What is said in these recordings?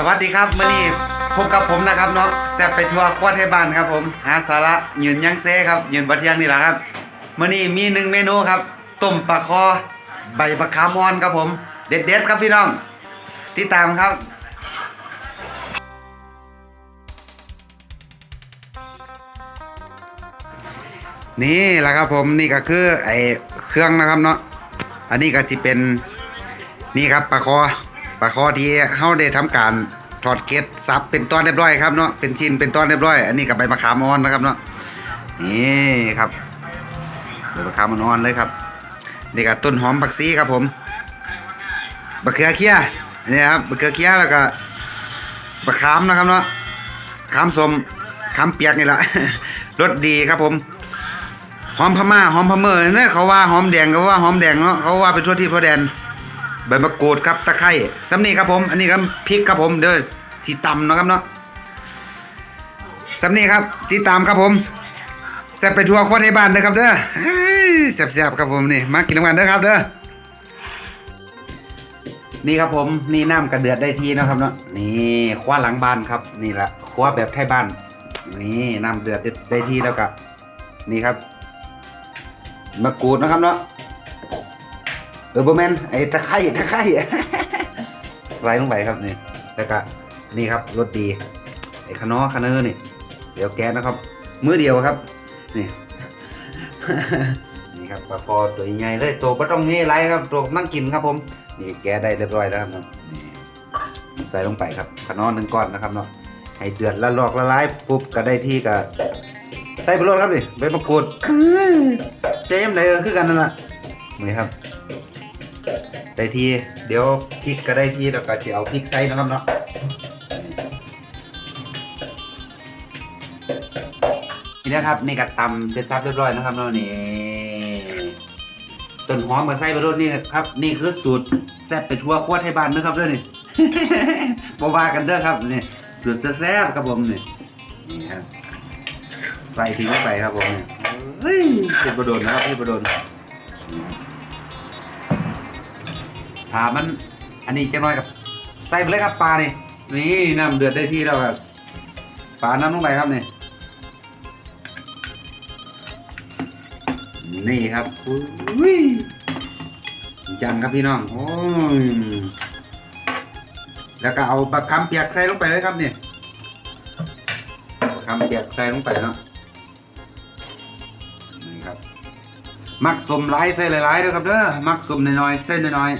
สวัสดีครับมื่อนี้พบกับผมนะครับเนาะแซบไปทัวร์ครัวไทยบ้านครับผมหาสาระยืนยังเซ่ครับยืนบัเทียงนี่แหละครับมื่อนี้มีหนึ่งเมนูครับต้มปลาคอใบมะขามอ่อนครับผม เด็ดๆครับพี่น้องติดตามครับนี่แหละครับผมนี่ก็คือไอ้เครื่องนะครับเนาะอันนี้ก็สิเป็นนี่ครับปลาคอ ปลาคอที่เฮาได้ทำการถอดเกล็ดซับเป็นตอนเรียบร้อยครับเนาะเป็นชิ้นเป็นตอนเรียบร้อย อันนี้กับใบมะขามอ่อนนะครับเนาะนี่ครับใบมะขามอ่อนเลยครับนี่ก็ต้นหอมผักชีครับผมบะเขือเคี้ยนี่ครับบะเขือเคี้ยแล้วก็บะขามนะครับเนาะขามสมขามเปียกนี่แหละรสดีครับผมหอมพม่าหอมพะเมอเนี่ยเขาว่าหอมแดงเขาว่าหอมแดงเนาะเขาว่าเป็นทั่วที่ทั่วแดน ใบมะกรูดครับตะไคร้สำนีครับผม อันนี้ครับพริกครับผมเด้อสีตำเนาะครับเนาะสำนีครับติดตามครับผมแซ่บไปทัวร์คนในบ้านเด้อครับเด้อเฮ้ยแซ่บๆครับผมนี่มากินน้ำกันเด้อครับเด้อนี่ครับผมนี่น้ำกระเดือดได้ทีเนะครับเนาะนี่คว้าหลังบ้านครับ นี่แหละคว้าแบบไทยบ้าน นี่น้ำเดือดได้ทีแล้วกับนี่ครับมะกรูดนะครับเนาะ เออบ่แมนไอ้ตะไคร้ตะไคร้ใส่ลงไปครับนี่แล้วก็นี่ครับรสดีไอ้ขนอขะเนอนี่ เดี๋ยวแก๊สนะครับ มือเดียวครับ นี่นี่ครับปลาคอตัวใหญ่เลยตัวไม่ต้องเงี้ไรครับตัวนั่งกินครับผมนี่แก๊สได้เรียบร้อยแล้วครับเนาะนี่ใส่ลงไปครับขนอหนึ่งก้อนนะครับเนาะให้เดือดละลอกละลายปุ๊บก็ได้ที่ก็ใส่ไปโรดครับดิใบมะกรูดเซมเลยคือกันนั่นแหละนี่ครับ ได้ทีเดี๋ยวพริกก็ได้ทีแล้วก็จะเอาพริกใส่นะครับเนาะนี่นะครับนี่ก็ตำเสร็จสับเรียบร้อยนะครับเนาะนี่ต้นหอมกับไส้บะรดนี่ครับ นี่คือสูตรแซ่บไปทั่วครัวไทยบ้านนะครับเด้อนี่บว่ากันเด้อครับนี่สูตรแซ่บครับผมนี่นี่ครับใส่ทิ้งไปครับผมนี่เฮ้ยเผ็ดบะโดนนะครับเผ็ดบะโดน ถามมันอันนี้จะน้อยกับใส่ไปเลยครับปลานี่นี่น้ำเดือดได้ที่แล้วครับปลาน้ำลงไปครับนี่นี่ครับอุ้ยจังครับพี่น้องโอ้ยแล้วก็เอาปลาคำเปียกใส่ลงไปเลยครับนี่ปลาคำเปียกใส่ลงไปเนาะนี่ครับ มักสมหลายใส่หลายๆเด้อครับเด้อมักสมน้อยๆใส่น้อย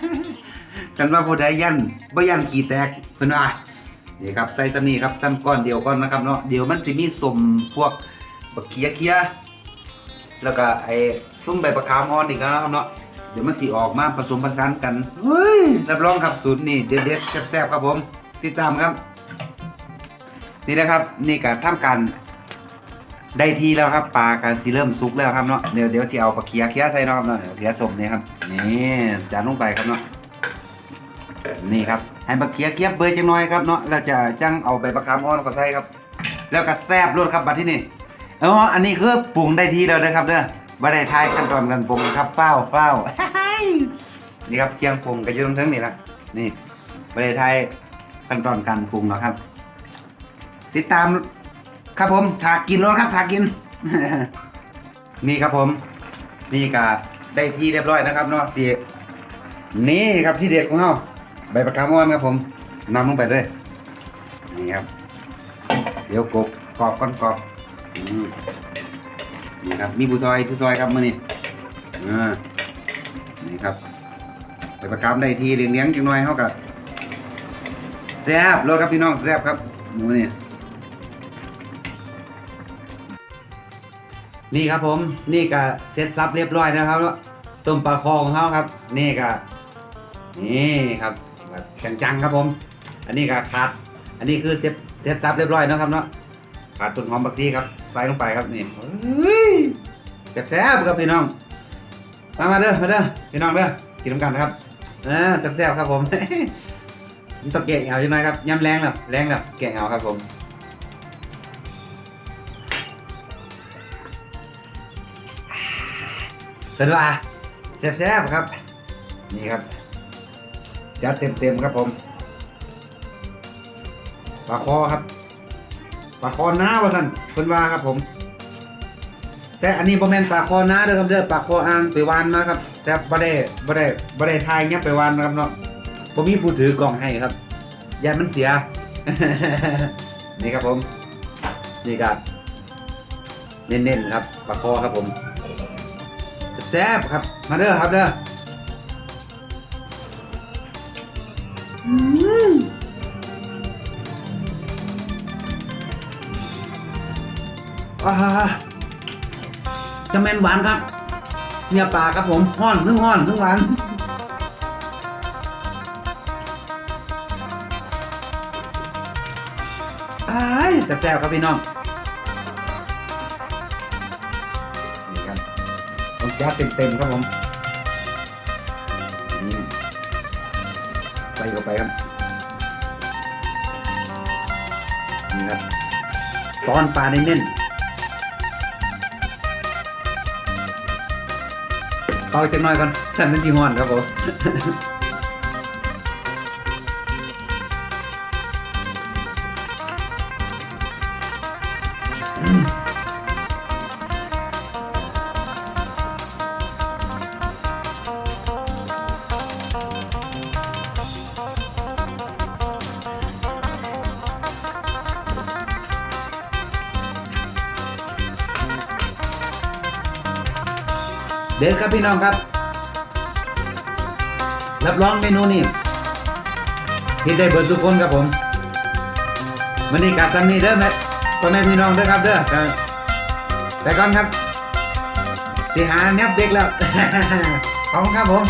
ๆกันว่าผู้ใดยันบ่ยันขี้แตกเพิ่นว่านี่ครับใส่ซ้ำนี่ครับซ้ำก้อนเดียวก่อนนะครับเนาะเดี๋ยวมันสิมีสมพวกบักเคียเคียแล้วก็ไอ้ซุ้มใบประคามอ่อนอีกนะครับเนาะเดี๋ยวมันสิออกมาผสมผสานกันเฮ้ยรับรองครับสูตรนี่เด็ดๆแซ่บๆครับผม ติดตามครับ นี่นะครับนี่ก็ทำการ ได้ทีแล้วครับปลากันสิเริ่มสุกแล้วครับเนาะเดี๋ยวเดี๋ยวสิเอาปลาเคียเคียใส่เนาะครับเนาะเดี๋ยวเคียสมนี่ครับนี่จานลงไปครับเนาะนี่ครับให้ปลาเคียเคียเบยจังน้อยครับเนาะแล้วจะจังเอาใบประคำอ่อนก็ใส่ครับ แล้วก็แซ่บรสครับบัดที่นี่เอออันนี้คือปรุงได้ทีแล้วนะครับเด้อบ่ได้ทายขั้นตอนการปรุงครับเฝ้าวฝ้านี่ครับเคียงปรุงก็อยู่ตรงเทิงนี่ละนี่บ่ได้ทายขั้นตอนการปรุงหรอกครับ ติดตาม ครับผมถากกินรถครับถากกิน นี่ครับผม นี่ก็ได้ที่เรียบร้อยนะครับเนาะสีนี่ครับที่เด็ดของเราใบประคำอ่อนครับผมนำลงไปเลยนี่ครับ เดี๋ยวกบกรอบก้อนกรอบนี่ครับมีผู้ซอยผู้ซอยครับมื่อนี้อ่นี่ครับใบประคำได้ที่เลี้ยงเลี้ยงจังหน่อยเขากับแซ่บรถครับพี่น้องแซ่บครับหมูนี่ นี่ครับผมนี่ก็เสร็จซับเรียบร้อยนะครับแล้วต้มปลาคอของเขาครับ นี่ก็นี่ครับแบบจังๆครับผม อันนี้ก็ขาดอันนี้คือเสร็จเสร็จซับเรียบร้อยนะครับเนาะขาดต้นหอมบักซีครับใส่ลงไปครับนี่แซ่บๆครับพี่น้องมามาเด้อมาเด้อพี่น้องเด้อกินน้ำกันนะครับอ่าแซ่บๆครับผมนี่ต้องแกะเอาใช่ไหมครับย้ำแรงแล้วแรงแล้วแกะเอาครับผม สวัสดีค่ะแซ่บๆครับ นี่ครับ จัดเต็มๆครับผมปลาคอครับปลาคอหน้าวะท่านเพิ่นว่าครับผม แต่อันนี้บ่แม่นปลาคอหน้าเด้อครับเด้อปลาคออ่างไปวานมาครับ แต่บ่ได้บ่ได้บ่ได้ทายยับไปวานนะครับเนาะบ่มีผู้ถือกล่องให้ครับยานมันเสีย นี่ครับผม นี่ครับเน้นๆครับปลาคอครับผม แซ่บๆครับ มาเด้อครับเด้ออืมอ่าจะเม็นหวานครับ เนี่ยปลาครับผมห้อนทั้งห้อนทั้งหวานอ้ายแซ่บๆครับพี่น้อง ยัดเต็มๆครับผมนี่ใส่เข้าไปครับนี่ครับตอนปลาเน้นๆเอาจังหน่อยก่อนฉันเป็นที่ห้อนครับผม เด็ดครับพี่น้องครับ รับรองเมนูนี้พี่ได้เบิดทุกคนครับผมวันนี้กลับทำนี้เด้อแม่พ่อแม่พี่น้องเด้อครับเด้อแต่แต่ก่อนครับสิหาแนบเด็กแล้วขอบคุณครับผม